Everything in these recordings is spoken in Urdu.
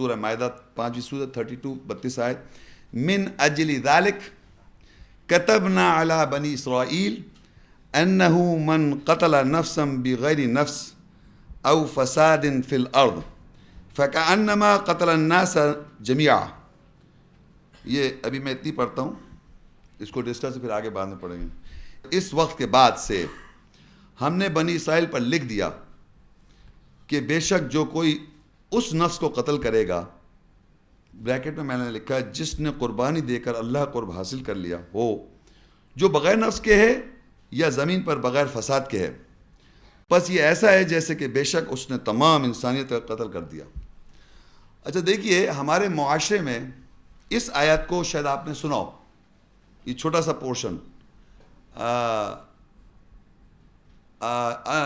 سورہ معدہ پانچویں سورہ تھرٹی ٹو بتیس آئے۔ من اجلی ذالک کتبنا علی بنی اسرائیل انہو من قتل نفسا بغیر نفس او فساد فی الارض فکأنما قتل الناس جميعا یہ ابھی میں اتنی پڑھتا ہوں، اس کو ڈسکس پھر آگے بعد میں پڑھیں گے۔ اس وقت کے بعد سے ہم نے بنی اسرائیل پر لکھ دیا کہ بے شک جو کوئی اس نفس کو قتل کرے گا۔ بریکٹ میں میں نے لکھا جس نے قربانی دے کر اللہ قرب حاصل کر لیا ہو، جو بغیر نفس کے ہے یا زمین پر بغیر فساد کے ہے۔ بس یہ ایسا ہے جیسے کہ بے شک اس نے تمام انسانیت کا قتل کر دیا۔ اچھا دیکھیے ہمارے معاشرے میں اس آیت کو شاید آپ نے سناؤ یہ چھوٹا سا پورشن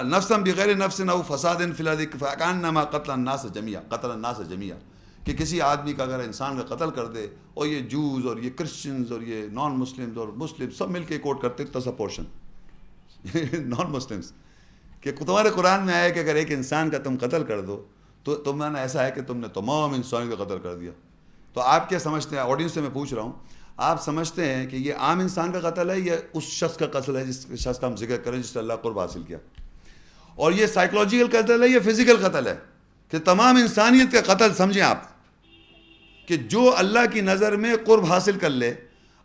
نفسم بغیر نفس نو فساد فقان نما قتل الناس جمیا قتل الناس جمیا کہ کسی آدمی کا اگر انسان کا قتل کر دے، اور یہ جوز، اور یہ کرسچنز، اور یہ نان مسلمز اور مسلم سب مل کے کوٹ کرتے تسا پورشن۔ نان مسلمز کہ تمہارے قرآن میں آیا کہ اگر ایک انسان کا تم قتل کر دو، تو تم نے ایسا ہے کہ تم نے تمام انسانوں کا قتل کر دیا۔ تو آپ کیا سمجھتے ہیں؟ آڈینس سے میں پوچھ رہا ہوں۔ آپ سمجھتے ہیں کہ یہ عام انسان کا قتل ہے یا اس شخص کا قتل ہے، جس شخص کا ہم ذکر کریں جس سے اللہ قرب حاصل کیا۔ اور یہ سائیکلوجیکل قتل ہے یا فزیکل قتل ہے۔ کہ تمام انسانیت کا قتل سمجھیں آپ۔ کہ جو اللہ کی نظر میں قرب حاصل کر لے،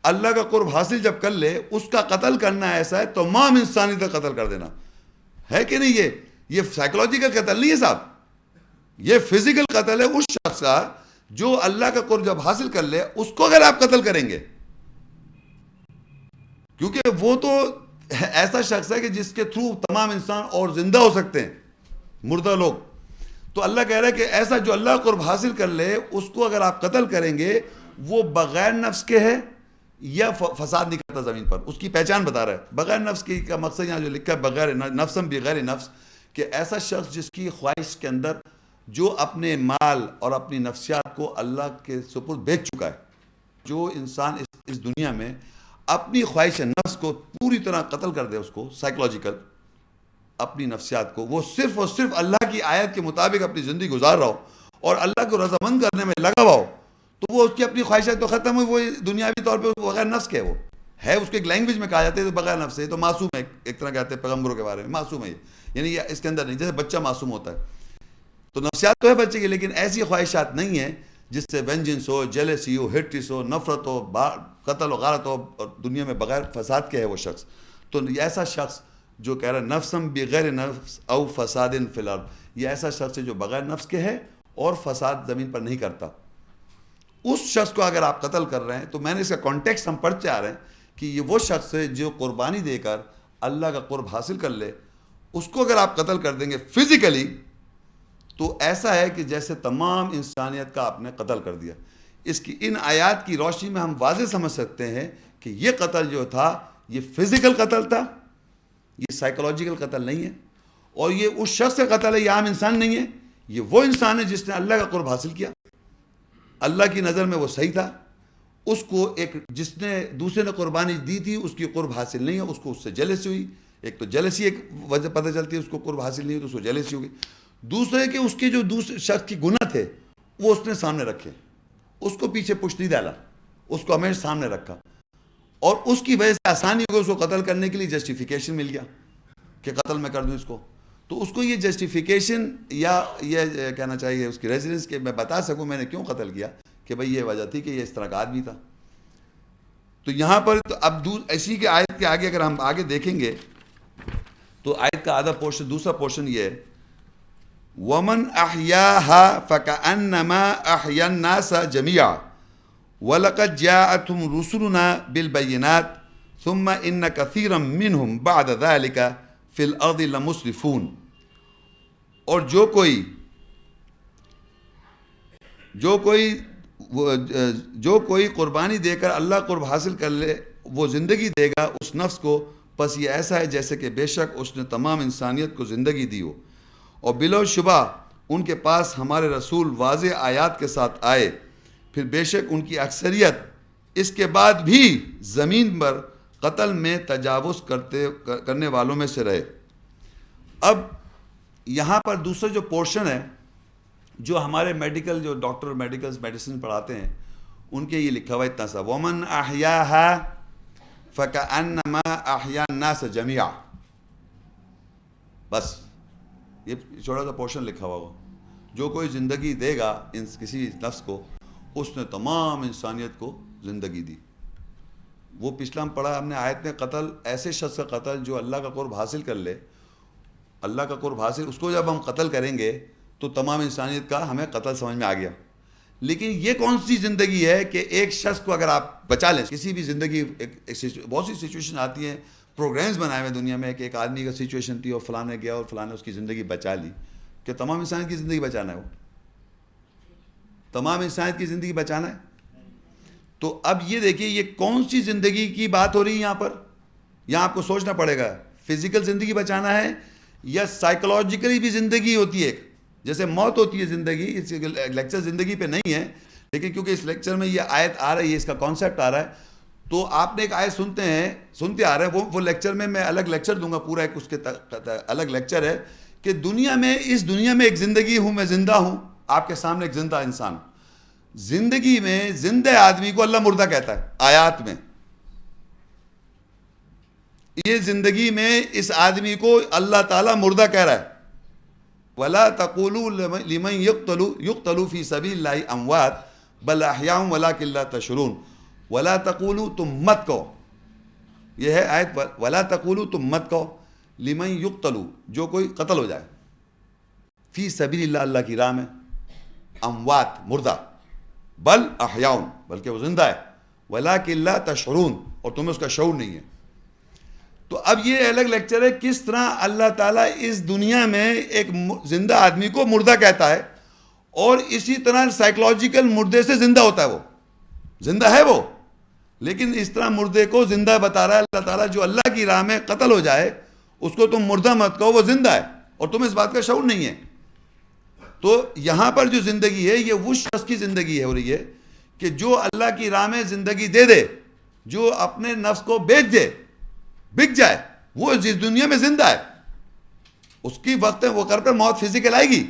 اللہ کا قرب حاصل جب کر لے، اس کا قتل کرنا ایسا ہے، تمام انسانیت کا قتل کر دینا۔ ہے کہ نہیں یہ؟ یہ سائیکلوجیکل قتل نہیں ہے صاحب۔ یہ فزیکل قتل ہے، اس شخص کا جو اللہ کا قرب جب حاصل کر لے، اس کو اگر آپ قتل کریں گے۔ کیونکہ وہ تو ایسا شخص ہے کہ جس کے تھرو تمام انسان اور زندہ ہو سکتے ہیں، مردہ لوگ۔ تو اللہ کہہ رہا ہے کہ ایسا جو اللہ قرب حاصل کر لے، اس کو اگر آپ قتل کریں گے، وہ بغیر نفس کے ہے یا فساد نہیں کرتا زمین پر۔ اس کی پہچان بتا رہا ہے۔ بغیر نفس کی کا مقصد یہاں جو لکھا ہے، بغیر نفسم بغیر نفس، کہ ایسا شخص جس کی خواہش کے اندر جو اپنے مال اور اپنی نفسیات کو اللہ کے سپر بیچ چکا ہے، جو انسان اس اس دنیا میں اپنی خواہش نفس کو پوری طرح قتل کر دے، اس کو سائیکلوجیکل اپنی نفسیات کو، وہ صرف اور صرف اللہ کی آیت کے مطابق اپنی زندگی گزار رہا ہو اور اللہ کو رضامند کرنے میں لگا ہوا ہو، تو وہ اس کی اپنی خواہشات تو ختم ہوئی، وہ دنیاوی طور پہ بغیر نفس کے وہ ہے، اس کے ایک لینگویج میں کہا جاتا ہے تو بغیر نفس ہے تو معصوم ہے، ایک طرح کہتے ہیں پیغمبروں کے بارے میں، معصوم ہے یعنی یہ اس کے اندر نہیں، جیسے بچہ معصوم ہوتا ہے۔ تو نفسیات تو ہے بچے کی، لیکن ایسی خواہشات نہیں ہیں جس سے وینجنس ہو جیلسی ہو ہٹس ہو، نفرت ہو قتل و غارت ہو، اور دنیا میں بغیر فساد کے ہے وہ شخص۔ تو ایسا شخص جو کہہ رہا ہے نفسم بغیر نفس او فساد فی الارض۔ یہ ایسا شخص ہے جو بغیر نفس کے ہے اور فساد زمین پر نہیں کرتا۔ اس شخص کو اگر آپ قتل کر رہے ہیں، تو میں نے اس کا کانٹیکس ہم پڑھتے آ رہے ہیں کہ یہ وہ شخص ہے جو قربانی دے کر اللہ کا قرب حاصل کر لے۔ اس کو اگر آپ قتل کر دیں گے فزیکلی تو ایسا ہے کہ جیسے تمام انسانیت کا آپ نے قتل کر دیا۔ اس کی ان آیات کی روشنی میں ہم واضح سمجھ سکتے ہیں کہ یہ قتل جو تھا، یہ فزیکل قتل تھا، یہ سائیکلوجیکل قتل نہیں ہے۔ اور یہ اس شخص کا قتل ہے، یہ عام انسان نہیں ہے، یہ وہ انسان ہے جس نے اللہ کا قرب حاصل کیا۔ اللہ کی نظر میں وہ صحیح تھا۔ اس کو ایک، جس نے دوسرے نے قربانی دی تھی، اس کی قرب حاصل نہیں ہے، اس کو اس سے جلسی ہوئی۔ ایک تو جلسی ایک وجہ پتہ چلتی ہے، اس کو قرب حاصل نہیں ہوئی تو اس کو جلسی ہوگی دوسرے کہ اس کے جو دوسرے شخص کی گناہ تھے، وہ اس نے سامنے رکھے۔ اس کو پیچھے پش نہیں ڈالا، اس کو ہمیشہ سامنے رکھا۔ اور اس کی وجہ سے آسانی ہو گئی، اس کو قتل کرنے کے لیے جسٹیفیکیشن مل گیا کہ قتل میں کر دوں اس کو۔ تو اس کو یہ جسٹیفیکیشن یا یہ کہنا چاہیے، اس کی ریزیڈنس کہ میں بتا سکوں میں نے کیوں قتل کیا کہ بھئی یہ وجہ تھی کہ یہ اس طرح کا آدمی تھا۔ تو یہاں پر تو اب ایسی کے آیت کے آگے اگر ہم آگے دیکھیں گے، تو آیت کا آدھا پورشن، دوسرا پورشن یہ ہے ومن احیاها فكأنما احيا الناس جميعا ولقد جاءتهم رسلنا بالبينات ثم ان كثيرا منهم بعد ذلك في الارض لمسرفون اور جو کوئی جو کوئی جو کوئی قربانی دے کر اللہ قرب حاصل کر لے، وہ زندگی دے گا اس نفس کو۔ پس یہ ایسا ہے جیسے کہ بے شک اس نے تمام انسانیت کو زندگی دی ہو۔ اور بلا شبہ ان کے پاس ہمارے رسول واضح آیات کے ساتھ آئے۔ پھر بے شک ان کی اکثریت اس کے بعد بھی زمین پر قتل میں تجاوز کرتے کرنے والوں میں سے رہے۔ اب یہاں پر دوسرا جو پورشن ہے، جو ہمارے میڈیکل جو ڈاکٹر میڈیکل میڈیسن پڑھاتے ہیں، ان کے یہ لکھا ہوا اتنا سا۔ ومن احیاها فکانما احیا الناس جميعا۔ بس۔ یہ چھوٹا سا پورشن لکھا ہوا ہو جو کوئی زندگی دے گا ان کسی نفس کو، اس نے تمام انسانیت کو زندگی دی۔ وہ پچھلا ہم پڑھا، ہم نے آیت میں قتل، ایسے شخص کا قتل جو اللہ کا قرب حاصل کر لے۔ اللہ کا قرب حاصل، اس کو جب ہم قتل کریں گے تو تمام انسانیت کا ہمیں قتل سمجھ میں آ گیا۔ لیکن یہ کون سی زندگی ہے کہ ایک شخص کو اگر آپ بچا لیں، کسی بھی زندگی، ایک ایک بہت سی سچویشن آتی ہیں۔ پروگرامز بنائے ہوئے دنیا میں کہ ایک آدمی کا سچویشن تھی، اور فلاں نے گیا اور فلاں نے اس کی زندگی بچا لی۔ کہ تمام انسانیت کی زندگی بچانا ہے وہ۔ تمام انسانیت کی زندگی بچانا ہے۔ تو اب یہ دیکھیے، یہ کون سی زندگی کی بات ہو رہی ہے یہاں پر؟ یہاں آپ کو سوچنا پڑے گا۔ فزیکل زندگی بچانا ہے یا سائیکولوجیکلی بھی زندگی ہوتی ہے ایک؟ جیسے موت ہوتی ہے زندگی، اس لیکچر زندگی پہ نہیں ہے، لیکن کیونکہ اس لیکچر میں یہ آیت آ رہی ہے، اس کا کانسیپٹ آ رہا ہے تو آپ نے ایک آیت سنتے ہیں، سنتے آ رہے ہیں، وہ وہ لیکچر میں میں الگ لیکچر دوں گا، پورا ایک اس کے الگ لیکچر ہے کہ دنیا میں، اس دنیا میں ایک زندگی ہوں، میں زندہ ہوں، آپ کے سامنے ایک زندہ انسان۔ زندگی میں زندہ آدمی کو اللہ مردہ کہتا ہے، آیات میں۔ یہ زندگی میں اس آدمی کو اللہ تعالیٰ مردہ کہہ رہا ہے۔ ولا تقولوا لمن يقتلوا يقتلوا في سبيل الله اموات بل احياء ولكن لا تشعرون۔ ولا تقولوا تم مت کہو۔ یہ ہے آیت، ولا تقولوا تم مت کہو۔ لمن يقتلوا جو کوئی قتل ہو جائے۔ فی سبیل اللہ اللہ کی راہ میں اموات، مردہ۔ بل احیاء بلکہ وہ زندہ ہے۔ ولكن لا تشعرون، اور تمہیں اس کا شعور نہیں ہے۔ تو اب یہ الگ لیکچر ہے، کس طرح اللہ تعالیٰ اس دنیا میں ایک زندہ آدمی کو مردہ کہتا ہے، اور اسی طرح سائیکلوجیکل مردے سے زندہ ہوتا ہے وہ۔ زندہ ہے وہ۔ لیکن اس طرح مردے کو زندہ بتا رہا ہے، اللہ تعالیٰ جو اللہ کی راہ میں قتل ہو جائے، اس کو تم مردہ مت کہو، وہ زندہ ہے۔ اور تم اس بات کا شعور نہیں ہے۔ تو یہاں پر جو زندگی ہے، یہ وہ شخص کی زندگی ہے ہو رہی ہے کہ جو اللہ کی راہ میں زندگی دے دے، جو اپنے نفس کو بیچ دے، بک جائے، وہ جس دنیا میں زندہ ہے۔ اس کی وقت وہ کر پر موت فزیکل آئے گی۔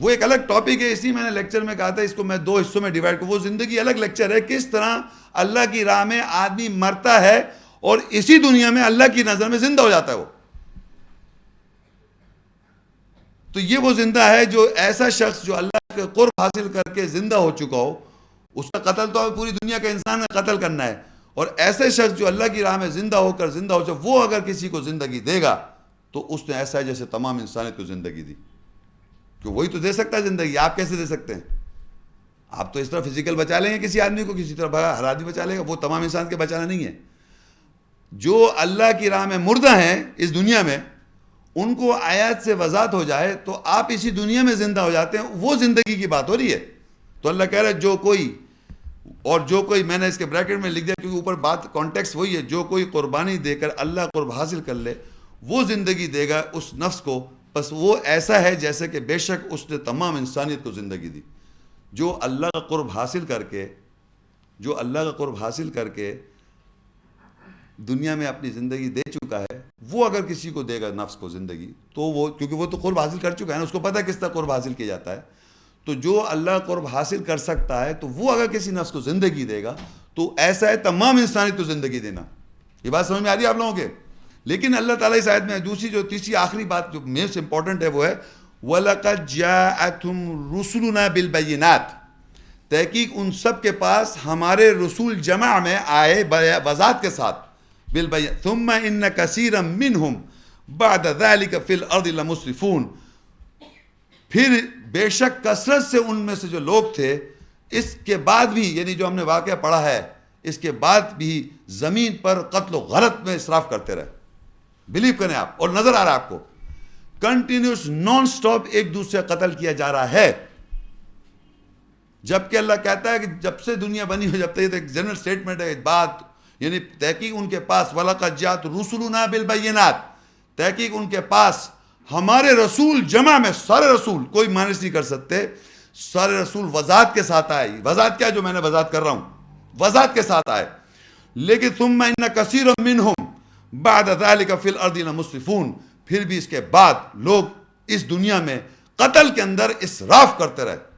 وہ ایک الگ ٹاپک ہے، اسی میں نے لیکچر میں کہا تھا، اس کو میں دو حصوں میں ڈیوائڈ کروں۔ وہ زندگی الگ لیکچر ہے، کس طرح اللہ کی راہ میں آدمی مرتا ہے اور اسی دنیا میں اللہ کی نظر میں زندہ ہو جاتا ہے وہ۔ تو یہ وہ زندہ ہے جو ایسا شخص جو اللہ کے قرب حاصل کر کے زندہ ہو چکا ہو، اس کا قتل تو پوری دنیا کا انسان قتل کرنا ہے۔ اور ایسے شخص جو اللہ کی راہ میں زندہ ہو کر زندہ ہو جائے، وہ اگر کسی کو زندگی دے گا، تو اس نے ایسا ہے جیسے تمام انسانیت کو زندگی دی۔ کہ وہی تو دے سکتا ہے زندگی، آپ کیسے دے سکتے ہیں؟ آپ تو اس طرح فزیکل بچا لیں گے کسی آدمی کو، کسی طرح ہر آدمی بچا لے گا، وہ تمام انسان کے بچانا نہیں ہے۔ جو اللہ کی راہ میں مردہ ہیں اس دنیا میں، ان کو آیات سے وضاحت ہو جائے تو آپ اسی دنیا میں زندہ ہو جاتے ہیں، وہ زندگی کی بات ہو رہی ہے۔ تو اللہ کہہ رہا ہے، جو کوئی، اور جو کوئی، میں نے اس کے بریکٹ میں لکھ دیا کیونکہ اوپر بات کانٹیکس وہی ہے، جو کوئی قربانی دے کر اللہ قرب حاصل کر لے، وہ زندگی دے گا اس نفس کو بس وہ ایسا ہے جیسے کہ بے شک اس نے تمام انسانیت کو زندگی دی۔ جو اللہ کا قرب حاصل کر کے، جو اللہ کا قرب حاصل کر کے دنیا میں اپنی زندگی دے چکا ہے، وہ اگر کسی کو دے گا نفس کو زندگی، تو وہ، کیونکہ وہ تو قرب حاصل کر چکا ہے نا، اس کو پتہ کس طرح قرب حاصل کیا جاتا ہے۔ تو جو اللہ قرب حاصل کر سکتا ہے، تو وہ اگر کسی نفس کو زندگی دے گا، تو ایسا ہے تمام انسانی کو زندگی دینا۔ یہ بات سمجھ میں آ رہی ہے آپ لوگوں کے؟ لیکن اللہ تعالیٰ اس آیت میں دوسری جو تیسری آخری بات جو میسٹ امپورٹنٹ ہے وہ ہے، وَلَقَدْ جَاءَتْهُمْ رُسُلُنَا بِالْبَيِّنَاتِ۔ تحقیق ان سب کے پاس ہمارے رسول جمع میں آئے وضاحت کے ساتھ۔ بِالْبَيِّنَاتِ۔ ثُمَّ إِنَّ كَثِيرًا مِّنْهُمْ۔ بَعْدَ ذَلِكَ فِي الْأَرْضِ لَمُسْرِفُونَ۔ پھر بے شک کثرت سے ان میں سے جو لوگ تھے، اس کے بعد بھی یعنی جو ہم نے واقعہ پڑھا ہے، اس کے بعد بھی زمین پر قتل و غلط میں اصراف کرتے رہے۔ بلیو کریں آپ اور نظر آ رہا ہے آپ کو. کنٹینیوس نان سٹاپ ایک دوسرے قتل کیا جا رہا ہے. جبکہ اللہ کہتا ہے کہ جب سے دنیا بنی ہو جب تک ایک جنرل سٹیٹمنٹ ہے بات یعنی تحقیق ان کے پاس ولاقت جات رسولنا بالبینات تحقیق ان کے پاس ہمارے رسول جمع میں، سارے رسول، کوئی مانس نہیں کر سکتے. سارے رسول وضاحت کے ساتھ آئے. وضاحت کیا جو میں نے وضاحت کر رہا ہوں؟ وضاحت کے ساتھ آئے. لیکن ثم ان کثیر منہم بعد ذالک فی الارض مصرفون پھر بھی اس کے بعد لوگ اس دنیا میں قتل کے اندر اسراف کرتے رہے۔